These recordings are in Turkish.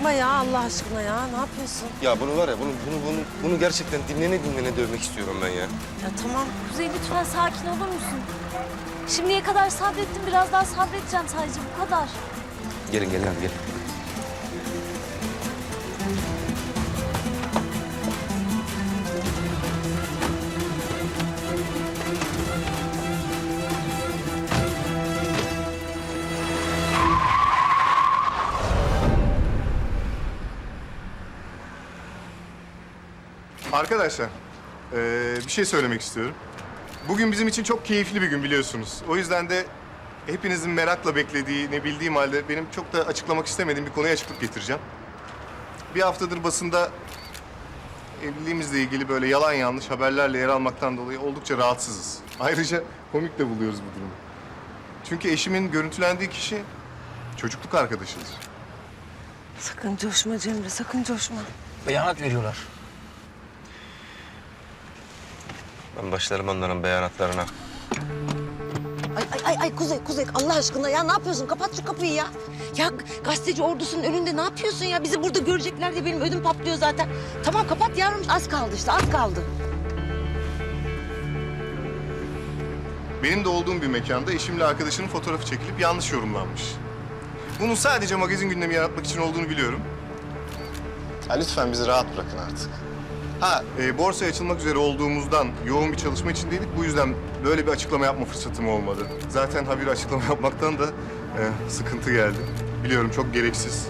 Yapma ya Allah aşkına ya. Ne yapıyorsun? Ya bunu var ya, bunu, bunu, bunu, bunu gerçekten dinlene dinlene dövmek istiyorum ben ya. Ya tamam. Kuzey lütfen sakin olur musun? Şimdiye kadar sabrettim, biraz daha sabredeceğim sadece bu kadar. Gelin gelin hadi gelin. Arkadaşlar, eee, bir şey söylemek istiyorum. Bugün bizim için çok keyifli bir gün biliyorsunuz. O yüzden de hepinizin merakla beklediği, ne bildiğim halde benim çok da açıklamak istemediğim bir konuya açıklık getireceğim. Bir haftadır basında evliliğimizle ilgili böyle yalan yanlış haberlerle yer almaktan dolayı oldukça rahatsızız. Ayrıca komik de buluyoruz bu durumu. Çünkü eşimin görüntülendiği kişi çocukluk arkadaşıdır. Sakın coşma Cemre sakın coşma. Beyanat veriyorlar. Ben başlarım onların beyanatlarına. Ay, ay, ay, ay Kuzey, Kuzey Allah aşkına ya ne yapıyorsun? Kapat şu kapıyı ya. Ya gazeteci ordusunun önünde ne yapıyorsun ya? Bizi burada görecekler diye benim ödüm patlıyor zaten. Tamam kapat yavrum. Az kaldı işte, az kaldı. Benim de olduğum bir mekanda eşimle arkadaşının fotoğrafı çekilip yanlış yorumlanmış. Bunun sadece magazin gündemi yaratmak için olduğunu biliyorum. Ya lütfen bizi rahat bırakın artık. Ha, e, borsaya açılmak üzere olduğumuzdan yoğun bir çalışma içindeydik. Bu yüzden böyle bir açıklama yapma fırsatım olmadı. Zaten habir açıklama yapmaktan da e, sıkıntı geldi. Biliyorum çok gereksiz.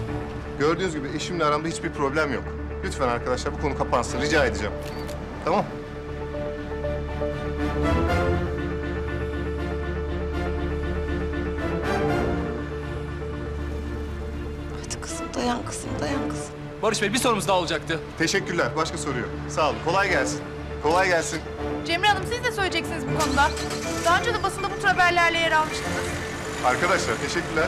Gördüğünüz gibi eşimle aramda hiçbir problem yok. Lütfen arkadaşlar bu konu kapansın. Rica edeceğim. Tamam? Hadi kızım dayan kızım dayan kızım. Barış Bey bir sorumuz daha olacaktı. Teşekkürler. Başka soru yok. Sağ olun. Kolay gelsin. Kolay gelsin. Cemre Hanım siz de söyleyeceksiniz bu konuda. Daha önce de basında bu tür haberlerle yer almıştınız. Arkadaşlar teşekkürler.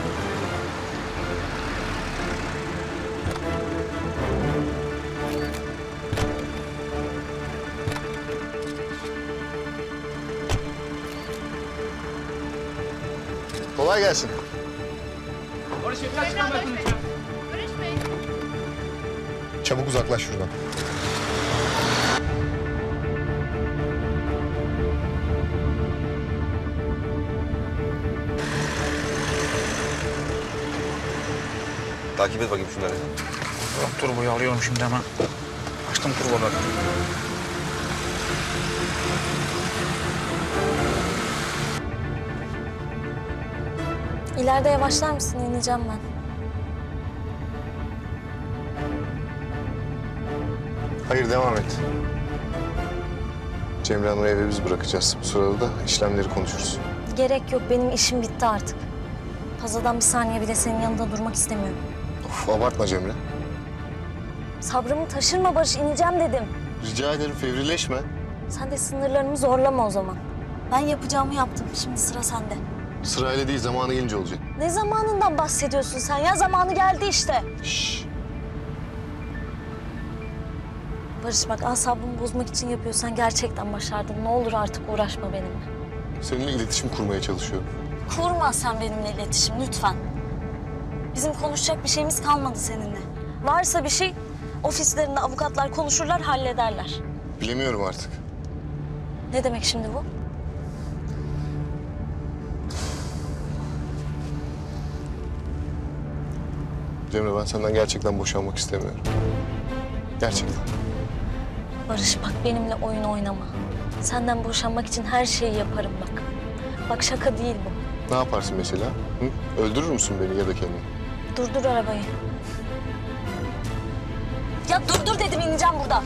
Kolay gelsin. Barış Bey biraz çıkar bakın. Çabuk uzaklaş şuradan. Takip et bakayım şunları. Yok, turboyu alıyorum şimdi hemen. Açtım turboları. İleride yavaşlar mısın? İneceğim ben. Hayır devam et. Cemre Hanım'ı eve biz bırakacağız. Bu sırada da işlemleri konuşuruz. Gerek yok, benim işim bitti artık. Fazladan bir saniye bile senin yanında durmak istemiyorum. Of abartma Cemre. Sabrımı taşırma Barış, ineceğim dedim. Rica ederim fevrileşme. Sen de sınırlarımı zorlama o zaman. Ben yapacağımı yaptım, şimdi sıra sende. Sırayla değil zamanı gelince olacak. Ne zamanından bahsediyorsun sen ya? Zamanı geldi işte. Şşş. Barış bak asabımı bozmak için yapıyorsan gerçekten başardın. Ne olur artık uğraşma benimle. Seninle iletişim kurmaya çalışıyorum. Kurma sen benimle iletişim lütfen. Bizim konuşacak bir şeyimiz kalmadı seninle. Varsa bir şey ofislerinde avukatlar konuşurlar hallederler. Bilemiyorum artık. Ne demek şimdi bu? Cemre ben senden gerçekten boşanmak istemiyorum. Gerçekten. Barış bak benimle oyun oynama. Senden boşanmak için her şeyi yaparım bak. Bak şaka değil bu. Ne yaparsın mesela? Hı? Öldürür müsün beni ya da kendini? Durdur arabayı. Ya durdur dedim ineceğim buradan.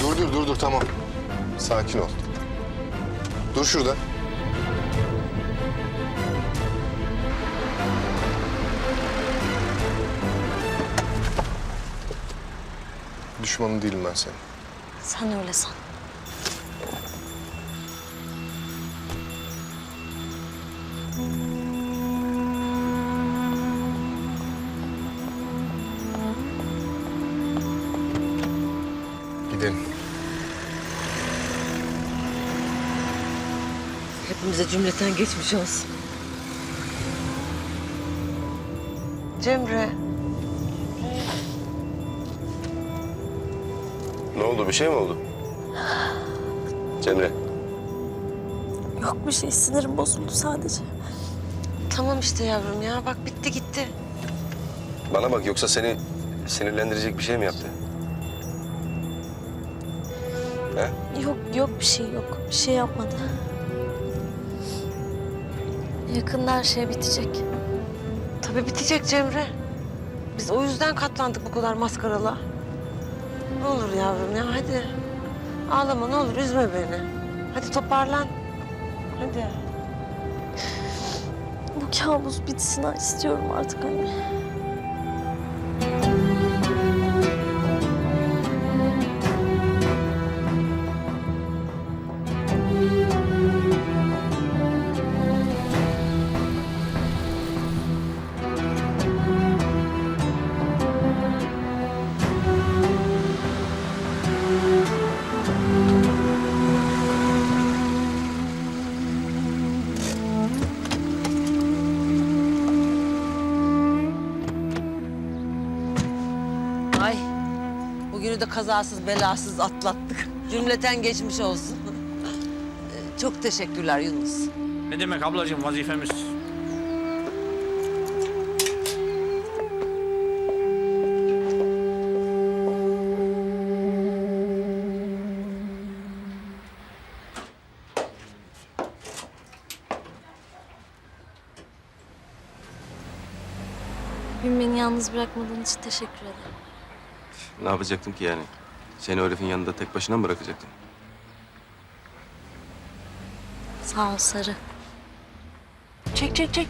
Dur dur dur dur tamam. Sakin ol. Dur şurada. Düşmanın değilim ben senin. Sen öyle san. Gidelim. Hepimize cümleten geçmiş olsun. Cemre oldu? Bir şey mi oldu? Cemre. Yok bir şey sinirim bozuldu sadece. Tamam işte yavrum ya bak bitti gitti. Bana bak yoksa seni sinirlendirecek bir şey mi yaptı? He? Yok yok bir şey yok. Bir şey yapmadı. Yakında her şey bitecek. Tabii bitecek Cemre. Biz o yüzden katlandık bu kadar maskaralı. Ne olur yavrum ya hadi. Ağlama ne olur üzme beni. Hadi toparlan. Hadi. Bu kabus bitsin istiyorum artık anne. Bugünü de kazasız belasız atlattık. Cümleten geçmiş olsun. Çok teşekkürler Yunus. Ne demek ablacığım vazifemiz. Bugün beni yalnız bırakmadığın için teşekkür ederim. Ne yapacaktım ki yani? Seni o herifin yanında tek başına mı bırakacaktım? Sağ ol Sarı. Çek çek çek.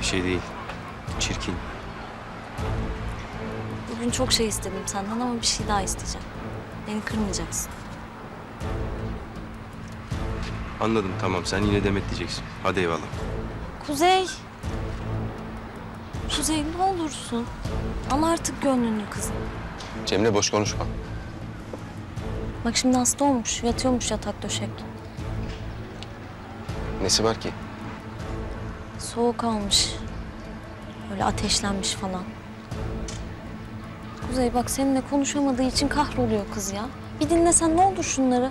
Bir şey değil. Çirkin. Bugün çok şey istedim senden ama bir şey daha isteyeceğim. Beni kırmayacaksın. Anladım tamam sen yine Demet diyeceksin. Hadi eyvallah. Kuzey. Kuzey ne olursun. Al artık gönlünü kızım. Cemre boş konuşma. Bak şimdi hasta olmuş. Yatıyormuş yatak döşek. Nesi var ki? Soğuk almış. Böyle ateşlenmiş falan. Kuzey bak seninle konuşamadığı için kahroluyor kız ya. Bir dinlesen ne olur şunları.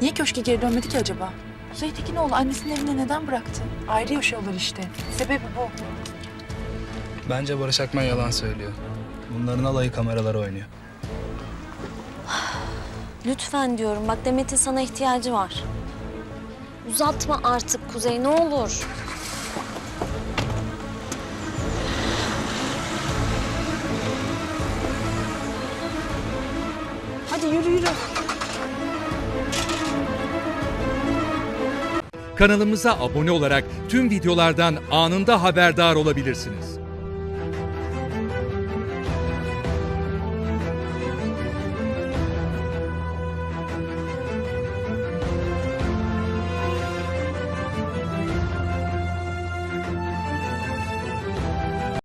Niye köşke geri dönmedi ki acaba? Kuzey Tekinoğlu annesinin evine neden bıraktı? Ayrı yaşıyorlar işte. Sebebi bu. Bence Barış Akman yalan söylüyor. Bunların alayı kameralar oynuyor. Lütfen diyorum bak Demet'in sana ihtiyacı var. Uzatma artık Kuzey ne olur. Hadi yürü yürü. Kanalımıza abone olarak tüm videolardan anında haberdar olabilirsiniz.